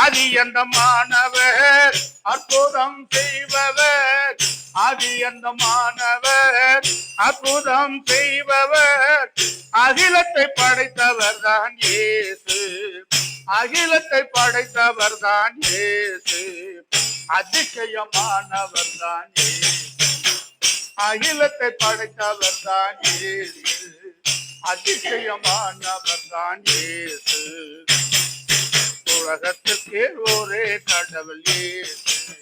அதியந்தமானவர் மாணவர் அற்புதம் செய்பவர். அதியந்தமானவர் மாணவர் அற்புதம் செய்பவர். அகிலத்தை படைத்தவர் தான் ஏசு அகிலத்தை படைத்தவர் தான் ஏசு அதிசயமானவர் தான் அகிலத்தை படைத்தவர் தான் ஏசு அதிசயமானவர் தான் ஏசு உலகத்துக்கு ஒரே கடவுள் இயேசு.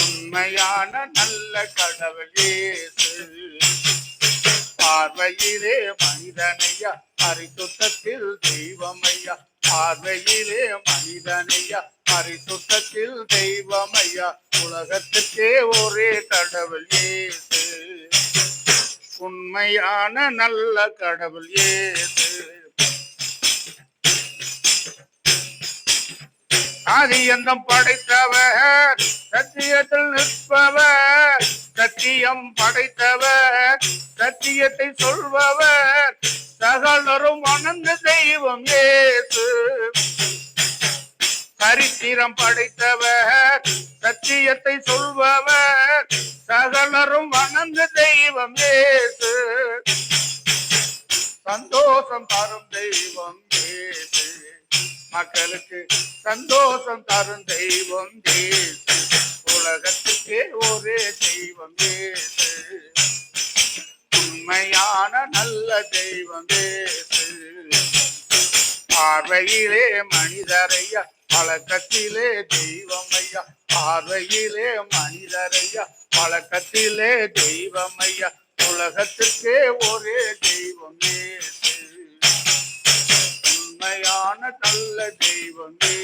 உண்மையான நல்ல கடவுள் இயேசு. பார்வையிலே மனிதனையா பரிசுத்தத்தில் தெய்வமையா. பார்வையிலே மனிதனையா பரிசுத்தத்தில் தெய்வமையா. உலகத்துக்கே ஒரே கடவுள் இயேசு. உண்மையான நல்ல கடவுள் இயேசு. ஆதியந்தம் படைத்தவர் சத்தியத்தில் நிற்பவர் சத்தியம் படைத்தவர் சத்தியத்தை சொல்பவர் சகலரும் அனந்த தெய்வம் ஏசு. சரித்திரம் படைத்தவர் சத்தியத்தை சொல்பவர் சகலரும் அனந்த தெய்வம் ஏசு. சந்தோஷம் தரும் தெய்வம் ஏசு. மக்களுக்கு சந்தோஷம் தரும் தெய்வம் ஏசு. உலகத்துக்கே ஒரே தெய்வம் ஏசு. உண்மையான நல்ல தெய்வம் ஏசு. பார்வையிலே மனிதரையா பழக்கத்திலே தெய்வம் ஐயா பார்வையிலே மனிதரையா பழக்கத்திலே தெய்வம் ஐயா உலகத்துக்கே ஒரே தெய்வம் ஏசு. உண்மையான நல்ல தெய்வம் இயேசு